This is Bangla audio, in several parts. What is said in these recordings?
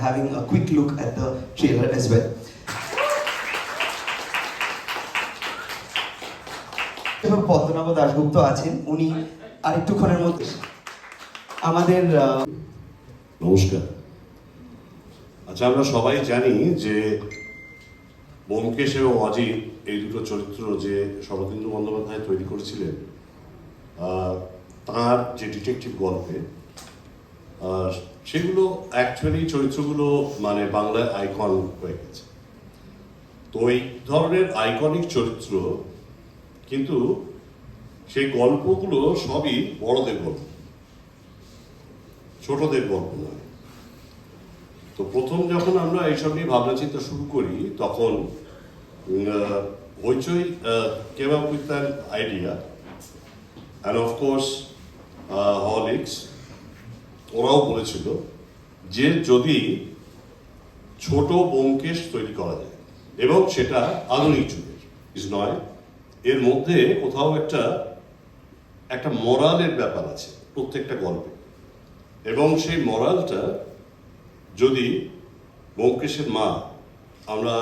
having a quick look at the trailer as well. Dasgupta আছেন, উনি আরেকটুক্ষণের মধ্যে আমাদের নমস্কার আচ্ছা আমরা সবাই জানি যে ব্যোমকেশ এবং অজিত এই দুটো চরিত্র যে শরদিন্দু বন্দ্যোপাধ্যায় তৈরি করেছিলেন তার যে ডিটেকটিভ গল্পে সেগুলো অ্যাকচুয়ালি চরিত্রগুলো মানে বাংলায় আইকন হয়ে গেছে। তো এই ধরনের আইকনিক চরিত্র কিন্তু সেই গল্পগুলো সবই বড়দের গল্প। ছোটদের গল্প নয়। তো প্রথম যখন আমরা এইসব নিয়ে ভাবনা চিন্তা শুরু করি, তখন Hoichoi came up with an idea and of course Horlicks ওরাও বলেছিল যে যদি ছোট ব্যোমকেশ তৈরি করা যায়, এবং সেটা আধুনিক যুগের নয় এর মধ্যে কোথাও একটা একটা মরালের ব্যাপার আছে, প্রত্যেকটা গল্পে। এবং সেই মরালটা যদি ব্যোমকেশের মা, আমরা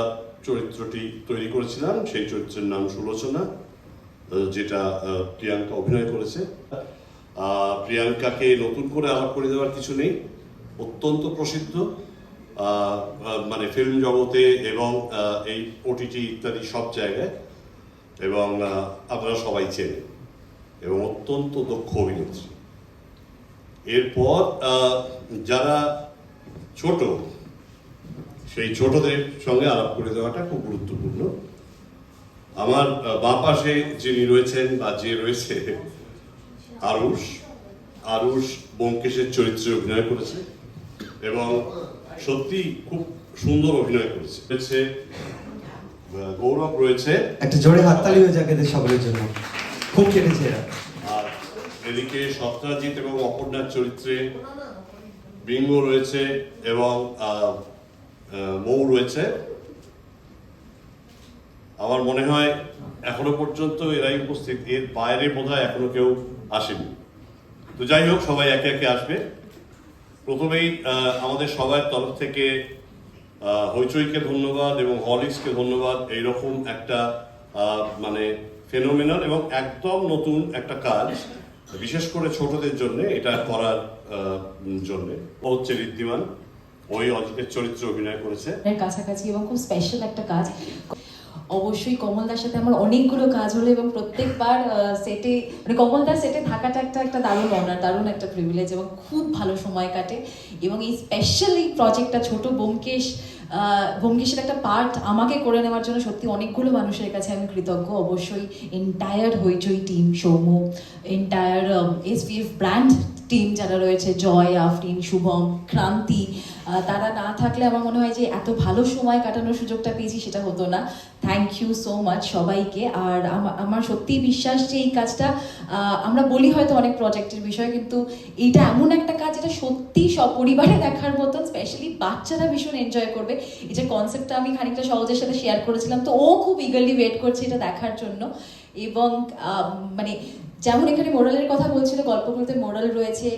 চরিত্রটি তৈরি করেছিলাম, সেই চরিত্রের নাম সুলোচনা, যেটা প্রিয়াঙ্কা অভিনয় করেছে। প্রিয়াঙ্কাকে নতুন করে আলাপ করে দেওয়ার কিছু নেই। অত্যন্ত প্রসিদ্ধ। মানে ফিল্ম জগতে এবং এই ওটিটি ইত্যাদি সব জায়গায়। এবং আপনারা সবাই চেনেন। এবং অত্যন্ত দক্ষ অভিনেত্রী। এরপর যারা ছোট সেই ছোটদের সঙ্গে আলাপ করে দেওয়াটা খুব গুরুত্বপূর্ণ। আমার আহ, বাঁ পাশে যিনি রয়েছেন বা যে রয়েছে আরুষ আরুষ ব্যোমকেশের চরিত্রে অভিনয় করেছে এবং সত্যি খুব সুন্দর অভিনয় করেছে। রয়েছে গৌরব রয়েছে। একটা জোরে হাততালি হয়ে যাক সকলের জন্য। খুব কেটেছে এরা। আর এদিকে সত্রাজিৎ এবং অপর্ণার চরিত্রে বিঙ্গ রয়েছে এবং মৌ রয়েছে। আমার মনে হয় এখনও পর্যন্ত এরাই উপস্থিত। এর বাইরে বোধ হয় এখনও কেউ আসেনি। তো যাই হোক, সবাই একে একে আসবে। প্রথমেই আমাদের সবার তরফ থেকে হইচইকে ধন্যবাদ এবং হলিক্সকে ধন্যবাদ। এইরকম একটা মানে ফেনোমেনাল এবং একদম নতুন একটা কাজ, বিশেষ করে ছোটদের জন্য, এটা করার জন্য। হচ্ছে ঋদ্ধিমান, ওই অজিতের চরিত্র অভিনয় করেছে। কাছাকাছি এবং খুব স্পেশাল একটা কাজ। অবশ্যই কমলদার সাথে আমার অনেকগুলো কাজ হলো এবং প্রত্যেকবার সেটে মানে কমলদার সেটে থাকাটা একটা একটা দারুণ অনার দারুণ একটা প্রিভিলেজ এবং খুব ভালো সময় কাটে। এবং এই স্পেশাল এই প্রজেক্টটা ছোট ব্যোমকেশ আহ, ব্যোমকেশের একটা পার্ট আমাকে করে নেওয়ার জন্য সত্যি অনেকগুলো মানুষের কাছে আমি কৃতজ্ঞ। অবশ্যই entire Hoichoi team Soumya entire SPF brand team যারা রয়েছে, জয়, আফরিন, শুভম, ক্রান্তি তারা না থাকলে আমার মনে হয় যে এত ভালো সময় কাটানোর সুযোগটা পেয়েছি সেটা হতো না। থ্যাংক ইউ সো মাচ সবাইকে। আর আমার সত্যিই বিশ্বাস যে এই কাজটা আমরা বলি হয়তো অনেক প্রজেক্টের বিষয়, কিন্তু এইটা এমন একটা কাজ যেটা সত্যি সপরিবারে দেখার মতন স্পেশালি বাচ্চারা ভীষণ এনজয় করবে। এই যে কনসেপ্টটা আমি খানিকটা সহজের সাথে শেয়ার করেছিলাম, তো ও খুব ইগারলি ওয়েট করছে এটা দেখার জন্য। এবং মানে যেমন এখানে মোরালের কথা বলছিল, গল্পগুলোতে মোরাল রয়েছে।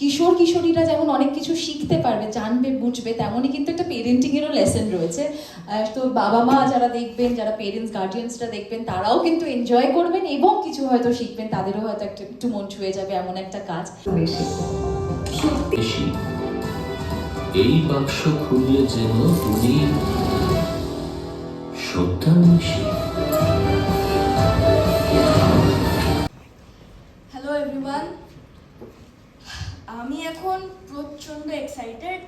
কিশোর, কিশোরীরা যেমন অনেক কিছু শিখতে পারবে, জানবে, বুঝবে, তেমনই কিন্তু একটা পেরেন্টিংয়েরও লেসন রয়েছে। তো বাবা মা যারা দেখবেন, যারা পেরেন্টস গার্ডিয়ানসরা দেখবেন, তারাও কিন্তু এনজয় করবেন এবং কিছু হয়তো শিখবেন, তাদেরও হয়তো একটা একটু মন ছুঁয়ে যাবে এমন একটা কাজ। এই বাক্স খুললে যেন তুমি সত্যান্বেষী এক্সাইটেড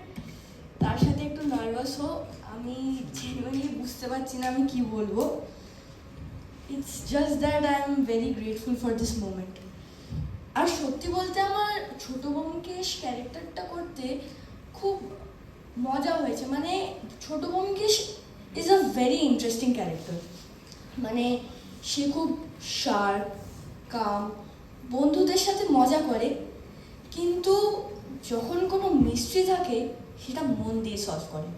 তার সাথে একটু নার্ভাসও আমি জেনুইনলি বুঝতে পারছি না আমি কি বলব। It's just that I am very grateful for this moment আর সত্যি বলতে আমার ছোট বোমকেশ ক্যারেক্টারটা করতে খুব মজা হয়েছে। মানে ছোট Byomkesh is a very interesting character মানে সে খুব শার্প কাম বন্ধুদের সাথে মজা করে। কিন্তু যখন কোনো মিস্ট্রি থাকে, সেটা মন দিয়ে সলভ করে।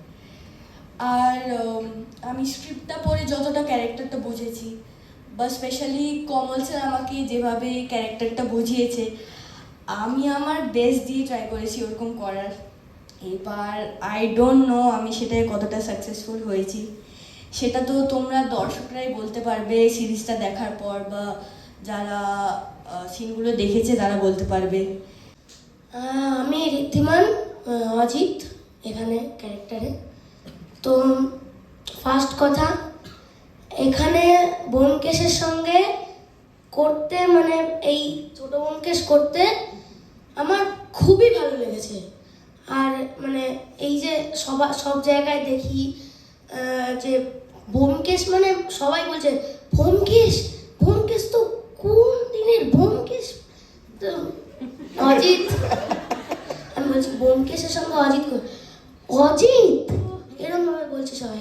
আর আমি স্ক্রিপ্টটা পড়ে যতটা ক্যারেক্টারটা বুঝেছি, বা স্পেশালি কমল স্যার আমাকে যেভাবে ক্যারেক্টারটা বুঝিয়েছে, আমি আমার বেস্ট দিয়ে ট্রাই করেছি ওরকম করার। এবার আই ডোন্ট নো আমি সেটায় কতটা সাকসেসফুল হয়েছি। সেটা তো তোমরা দর্শকরাই বলতে পারবে সিরিজটা দেখার পর, বা যারা সিনগুলো দেখেছে তারা বলতে পারবে। আমি ঋদ্ধিমান অজিত, এখানে ক্যারেক্টারে তো ফার্স্ট কথা, এখানে বোমকেশের সঙ্গে করতে মানে এই ছোট বোমকেশ করতে আমার খুবই ভালো লেগেছে। আর মানে এই যে সবা, সব জায়গায় দেখি যে বোমকেশ মানে সবাই বলছে বোমকেশ বোমকেশ তো কোন দিনের বোমকেশ তো অজিত। আমি বলছি বোমকেশের সঙ্গে অজিত অজিত! এরকম ভাবে বলছে সবাই।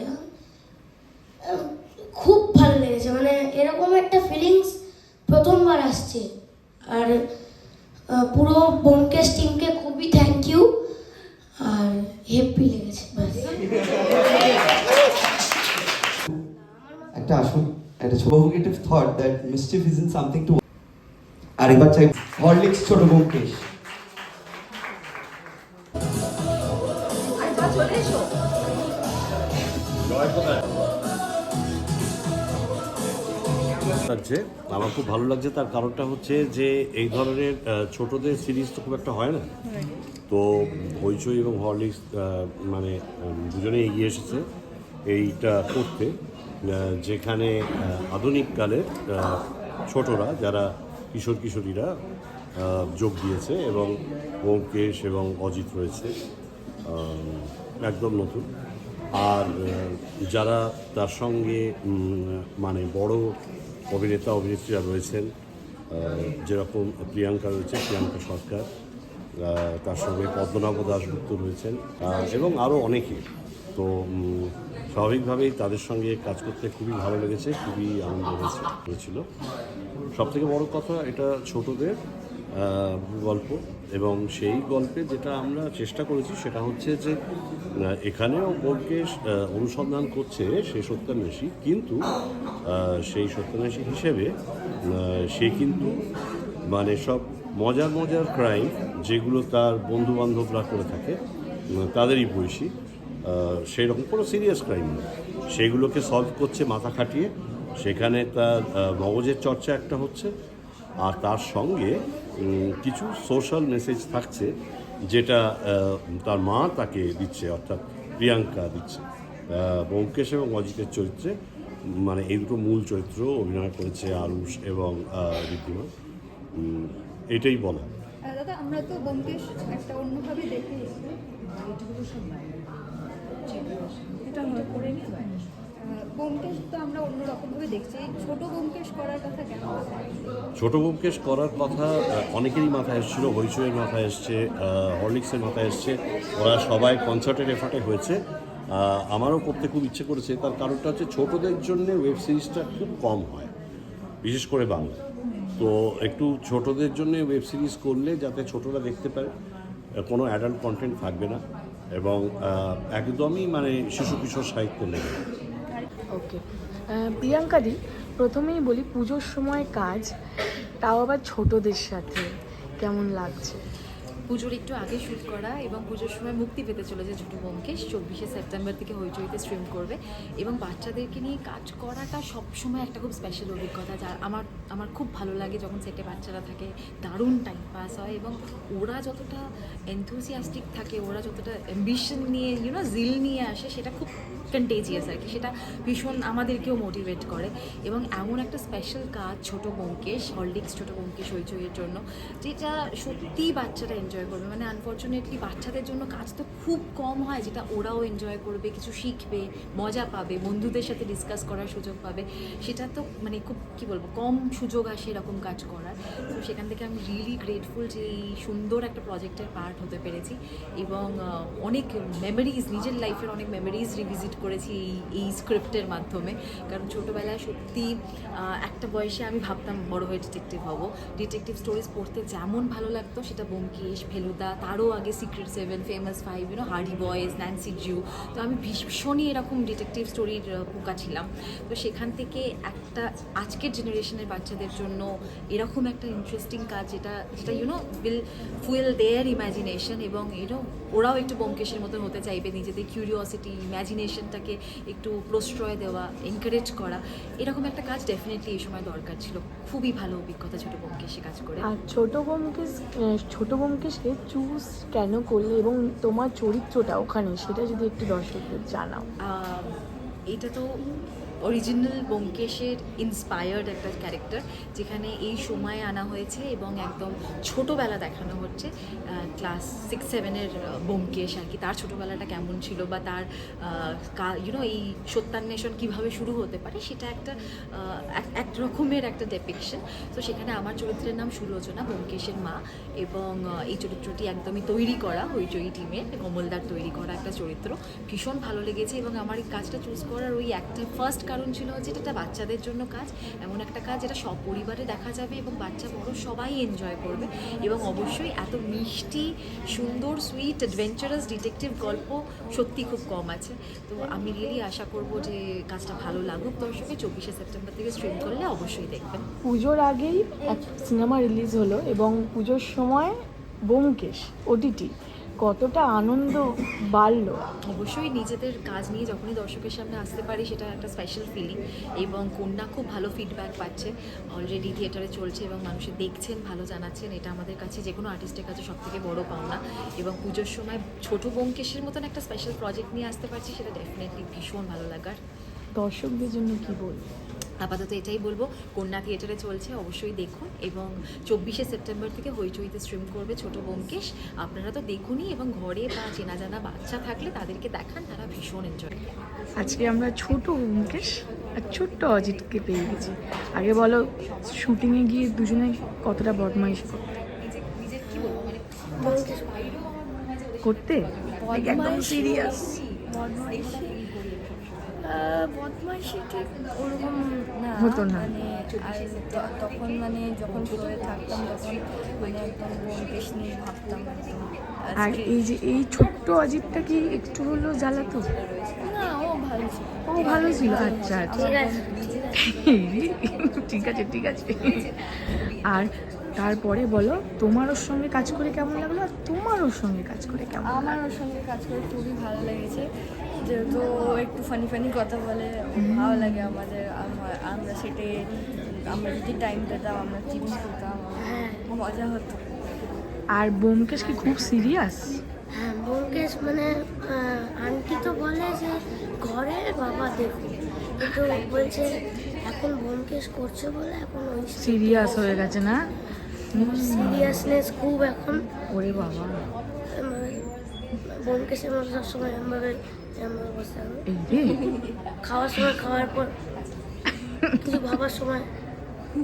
খুব ভালো লেগেছে। মানে এরকম একটা ফিলিংস প্রথমবার আসছে। আর পুরো বোমকেশ টিমকে খুবই থ্যাংক ইউ আর হেপি লেগেছে একটা আসুন একটা provocative thought that mischief is in something to আর এবার চাই। হরলিক্স ছোট ব্যোমকেশ। লাগছে আমার খুব ভালো লাগছে তার কারণটা হচ্ছে যে এই ধরনের ছোটদের সিরিজ তো খুব একটা হয় না। তো হইচই এবং হরলিক্স মানে উম, দুজনেই এগিয়ে এসেছে এইটা করতে। যেখানে আধুনিককালের ছোটরা যারা কিশোর কিশোরীরা যোগ দিয়েছে এবং ব্যোমকেশ এবং অজিত রয়েছে একদম নতুন। আর যারা তার সঙ্গে মানে বড় অভিনেতা, অভিনেত্রীরা রয়েছেন যেরকম প্রিয়াঙ্কা রয়েছে, প্রিয়াঙ্কা সরকার তার সঙ্গে পদ্মনাভ দাশগুপ্ত রয়েছেন এবং আরও অনেকে। তো স্বাভাবিকভাবেই তাদের সঙ্গে কাজ করতে খুবই ভালো লেগেছে খুবই আনন্দ হয়েছে হয়েছিল। সব থেকে বড় কথা এটা ছোটদের গল্প এবং সেই গল্পে যেটা আমরা চেষ্টা করেছি সেটা হচ্ছে যে এখানেও আহ, অনুসন্ধান করছে সেই সত্যান্বেষী কিন্তু সেই সত্যান্বেষী হিসেবে সে কিন্তু মানে সব মজার মজার ক্রাইম যেগুলো তার বন্ধু বান্ধবরা করে থাকে তাদেরই বয়সী সেই রকম কোনো সিরিয়াস ক্রাইম না। সেগুলোকে সলভ করছে মাথা খাটিয়ে। সেখানে তার মগজের চর্চা একটা হচ্ছে। আর তার সঙ্গে কিছু সোশ্যাল মেসেজ থাকছে যেটা তার মা তাকে দিচ্ছে, অর্থাৎ প্রিয়াঙ্কা দিচ্ছে। ব্যোমকেশ এবং অজিতের চরিত্রে মানে এই দুটো মূল চরিত্র অভিনয় করেছে আরুষ এবং ঋদ্ধিমা। এটাই বলা। দাদা, আমরা তো বোমকেশ একটা অন্যভাবে দেখে এটা করে আহ, তো আমরা অন্যরকমভাবে দেখছি। ছোট বোমকেশ করার কথা কেন? ছোট বোমকেশ করার কথা অনেকেরই মাথায় এসেছিল হইচইয়ের মাথায় এসছে হরলিক্সের মাথায় এসছে। ওরা সবাই কনসার্টের এফার্টে হয়েছে। আমারও করতে খুব ইচ্ছে করেছে। তার কারণটা হচ্ছে ছোটদের জন্য ওয়েব সিরিজটা খুব কম হয় বিশেষ করে বাংলা। তো একটু ছোটদের জন্য ওয়েব সিরিজ করলে যাতে ছোটরা দেখতে পারে কোনো অ্যাডাল্ট কন্টেন্ট থাকবে না। এবং একদমই মানে শিশু কিশোর সাহিত্য নেই। ওকে। প্রিয়াঙ্কাদি প্রথমেই বলি পুজোর সময় কাজ, তাও আবার ছোটদের সাথে। কেমন লাগছে? পুজোর একটু আগে শ্যুট করা এবং পুজোর সময় মুক্তি পেতে চলেছে ছোটো বোমকেশ চব্বিশে সেপ্টেম্বর থেকে হইচইতে স্ট্রিম করবে এবং বাচ্চাদেরকে নিয়ে কাজ করাটা সবসময় একটা খুব স্পেশাল অভিজ্ঞতা যার আমার আমার খুব ভালো লাগে যখন সেটে বাচ্চারা থাকে। দারুণ টাইম পাস হয় এবং ওরা যতটা এনথুসিয়াস্টিক থাকে, ওরা যতটা অ্যাম্বিশন নিয়ে ইউনো জিল নিয়ে আসে সেটা খুব কন্টেজিয়াস আর কি। সেটা ভীষণ আমাদেরকেও মোটিভেট করে এবং এমন একটা স্পেশাল কাজ ছোট ব্যোমকেশ হরলিক্স ছোট ব্যোমকেশ হইচইয়ের জন্য, যেটা সত্যিই বাচ্চারা এনজয় করবে। মানে আনফর্চুনেটলি বাচ্চাদের জন্য কাজ তো খুব কম হয়, যেটা ওরাও এনজয় করবে, কিছু শিখবে, মজা পাবে, বন্ধুদের সাথে ডিসকাস করার সুযোগ পাবে। সেটা তো মানে খুব কী বলব, কম সুযোগ আসে এরকম কাজ করার। তো সেখান থেকে আমি রিয়েলি গ্রেটফুল যে এই সুন্দর একটা প্রজেক্টের পার্ট হতে পেরেছি এবং অনেক মেমোরিজ নিজের লাইফের অনেক মেমোরিজ রিভিজিট করেছি এই এই স্ক্রিপ্টের মাধ্যমে। কারণ ছোটোবেলায় সত্যি একটা বয়সে আমি ভাবতাম বড় হয়ে ডিটেকটিভ হব। ডিটেকটিভ স্টোরিজ পড়তে যেমন ভালো লাগতো, সেটা ব্যোমকেশ ফেলুদা তারও আগে secret seven famous five you know Hardy boys Nancy জিউ তো আমি ভীষণই এরকম ডিটেকটিভ স্টোরির পোকা ছিলাম। তো সেখান থেকে একটা আজকের জেনারেশনের বাচ্চাদের জন্য এরকম একটা ইন্টারেস্টিং কাজ যেটা যেটা you know will fuel their imagination এবং ইউনো ওরাও একটু ব্যোমকেশের মতন হতে চাইবে নিজেদের কিউরিওসিটি ইম্যাজিনেশনটাকে একটু প্রশ্রয় দেওয়া এনকারেজ করা। এরকম একটা কাজ ডেফিনেটলি এই সময় দরকার ছিল। খুবই ভালো অভিজ্ঞতা ছোটো ব্যোমকেশে কাজ করে। আর ছোট বোমকেশ আহ, ছোট বোমকেশকে চুজ কেন করলে এবং তোমার চরিত্রটা ওখানে? সেটা যদি একটু দর্শকদের জানাও। এটা তো অরিজিনাল ব্যোমকেশের ইন্সপায়ার্ড একটা ক্যারেক্টার যেখানে এই সময়ে আনা হয়েছে এবং একদম ছোটোবেলা দেখানো হচ্ছে ক্লাস সিক্স সেভেনের ব্যোমকেশ আর কি। তার ছোটোবেলাটা কেমন ছিল বা তার ইউনো এই সত্যান্বেষণ কীভাবে শুরু হতে পারে, সেটা একটা এক- রকমের একটা ডেপিকশন তো সেখানে আমার চরিত্রের নাম সুলোচনা ব্যোমকেশের মা, এবং এই চরিত্রটি একদমই তৈরি করা, হইচই টিমের কমলদার তৈরি করা একটা চরিত্র। ভীষণ ভালো লেগেছে এবং আমার এই কাজটা চুজ করার ওই একটা ফার্স্ট কারণ ছিল এটা একটা বাচ্চাদের জন্য কাজ, এমন একটা কাজ যেটা সব পরিবারে দেখা যাবে এবং বাচ্চা বড় সবাই এনজয় করবে। এবং অবশ্যই এত মিষ্টি, সুন্দর সুইট অ্যাডভেঞ্চারাস ডিটেকটিভ গল্প সত্যি খুব কম আছে। তো আমি রিয়েলি আশা করব যে কাজটা ভালো লাগুক। দর্শকে চব্বিশে সেপ্টেম্বর থেকে স্ট্রিম করলে অবশ্যই দেখবেন। পুজোর আগেই এক সিনেমা রিলিজ হলো এবং পুজোর সময় বোমকেশ ওটিটি কতটা আনন্দ বাড়লো? অবশ্যই নিজেদের কাজ নিয়ে যখনই দর্শকের সামনে আসতে পারি সেটা একটা স্পেশাল ফিলিং এবং কন্যা খুব ভালো ফিডব্যাক পাচ্ছে। অলরেডি থিয়েটারে চলছে এবং মানুষে দেখছেন ভালো জানাচ্ছেন। এটা আমাদের কাছে যে কোনো আর্টিস্টের কাছে সব থেকে বড় পাওনা এবং পুজোর সময় ছোট বোমকেশের মতন একটা স্পেশাল প্রজেক্ট নিয়ে আসতে পারছি সেটা ডেফিনেটলি ভীষণ ভালো লাগার। দর্শকদের জন্য কি বলব? আপাতত এটাই বলব। কন্যা থিয়েটারে চলছে অবশ্যই দেখুন এবং চব্বিশে সেপ্টেম্বর থেকে হইচইতে স্ট্রিম করবে ছোট বোমকেশ আপনারা তো দেখুনই এবং ঘরে বা চেনা জানা বাচ্চা থাকলে তাদেরকে দেখান তারা ভীষণ এনজয় করে। আজকে আমরা ছোট মুকেশ আর ছোট্ট অজিতকে পেয়ে গেছি। আগে বলো শুটিংয়ে গিয়ে দুজনে কতটা বদমাইশ করতে? করতে? Like একদম সিরিয়াস বদমাইশি ঠিক ওরকম না হতো না। মানে আর তখন মানে যখন শোয়ে থাকতাম তখন মানে একদম বোমকেশ নিয়ে ভাবতাম আর এই যে এই ছোট্ট অজিতটা কি একটু হলেও জ্বালাতো? না ও ভালো ছিল। ও ভালো ছিল আচ্ছা আচ্ছা। ঠিক আছে ঠিক আছে। ঠিক আছে আর তারপরে বলো তোমার ওর সঙ্গে কাজ করে কেমন লাগল আর তোমার ওর সঙ্গে কাজ করে কেমন আমার ওর সঙ্গে কাজ করে খুবই ভালো লেগেছে। যেহেতু একটু ফানি ফানি কথা বলে ভালো লাগে আমাদের আমরা সেটে আমরা যদি টাইম পেতাম আমরা চিপস খেতাম মজা হতো। আর বোমকেশ কি খুব সিরিয়াস হ্যাঁ বোমকেশ মানে আন্টি তো বলে যে ঘরে বাবা দেখো। কিন্তু বলছে এখন বোমকেশ করছে বলে এখন ওই সিরিয়াস হয়ে গেছে না? সিরিয়াসনেস খুব এখন। ওরে বাবা। মানে বোমকেশের মতো সবসময় এমভাবে খাওয়ার সময় খাওয়ার পর কিছু ভাবার সময়।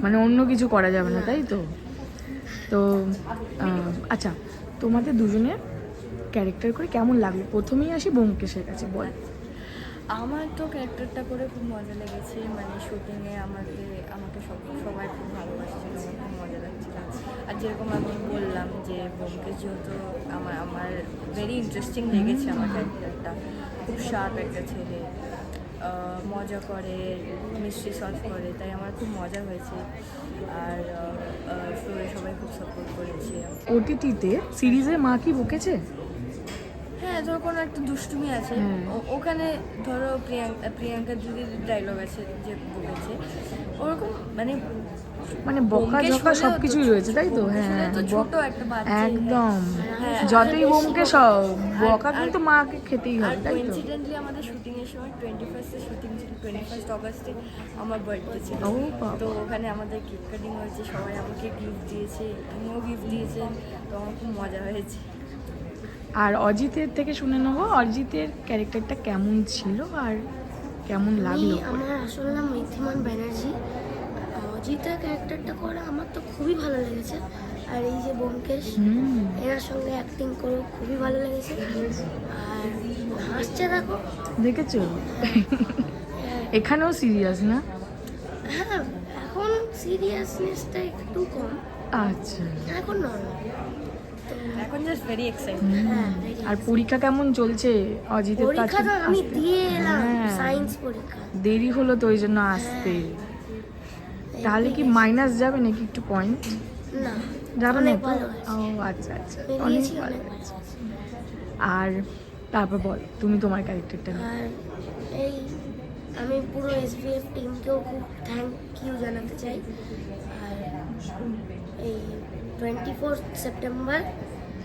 মানে অন্য কিছু করা যাবে না তাই তো? তো আচ্ছা তোমাদের দুজনের ক্যারেক্টার করে কেমন লাগল? প্রথমেই আসি ব্যোমকেশের কাছে বল। আমার তো ক্যারেক্টারটা করে খুব মজা লেগেছে মানে শুটিংয়ে আমাকে আমাকে সব, সবাই খুব ভালোবাসছিল আমার খুব মজা লাগছিল। আর যেরকম আমি বললাম যে বোমকে যেহেতু আমার আমার ভেরি ইন্টারেস্টিং লেগেছে আমার ক্যারেক্টারটা খুব শার্প একটা ছেলে মজা করে মিস্ট্রি সলভ করে, তাই আমার খুব মজা হয়েছে। আর সবাই খুব সাপোর্ট করেছে। ওটিটিতে সিরিজে মা কি বকেছে? ধরো কোনো একটা দুষ্টুমি আছে। হ্যাঁ। ওখানে ধরো প্রিয়াঙ্কা প্রিয়াঙ্কা দিদির ডায়লগ আছে যে বলেছে। ওরকম মানে মানে বকা ঝকা হলেও সব কিছুই ছো- রয়েছে তাই তো? হ্যাঁ তো বক- একটা একদম। হ্যাঁ। যতই বোমকে সব বকা কিন্তু মাকে খেতেই হবে তাই তো? কোইন্সিডেন্টলি আমাদের শুটিং এর সময় টোয়েন্টি ফার্স্টে শুটিং ছিল টোয়েন্টি ফার্স্ট অগস্টে আমার বার্থডে ছিল। তো ওখানে আমাদের কেক কাটিং হয়েছে সবাই আমাকে গিফট দিয়েছে ইমো গিফট দিয়েছেন তো আমার খুব মজা হয়েছে। আর অজিতের থেকে শুনে নেব অরিজিতের ক্যারেক্টারটা কেমন ছিল আর কেমন লাগল আমার আসল নাম ঋদ্ধিমান ব্যানার্জি। অজিতের ক্যারেক্টারটা করা আমার তো খুবই ভালো লেগেছে। আর এই যে ব্যোমকেশ এনার সঙ্গে অ্যাক্টিং করে খুবই ভালো লেগেছে। আর হাসছে দেখো। দেখেছ? এখানেও সিরিয়াস না? হ্যাঁ এখন সিরিয়াসনেসটা একটু কম। আচ্ছা। এখন নর্মাল এখন জাস্ট ভেরি এক্সাইটেড হ্যাঁ আর পরীক্ষা কেমন চলছে? অজিতের তো পরীক্ষা তো আমি দিয়ে এলাম হ্যাঁ। সায়েন্স পরীক্ষা। দেরি হলো তো ওই জন্য আসতে। তাহলে কি মাইনাস যাবে নাকি একটু পয়েন্ট না যাবে না ভালো ও আচ্ছা আচ্ছা। অনেক ভালো। আর তারপর বল তুমি তোমার ক্যারেক্টারটা আর এই আমি পুরো এসবিএফ টিমকেও খুব থ্যাংক ইউ জানাতে চাই। আর এই টোয়েন্টি ফোর সেপ্টেম্বর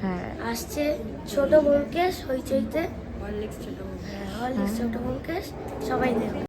হ্যাঁ। আসছে ছোট ব্যোমকেশ হইচইতে। হরলিক্স ছোট হ্যাঁ, ব্যোমকেশ সবাই দেখবে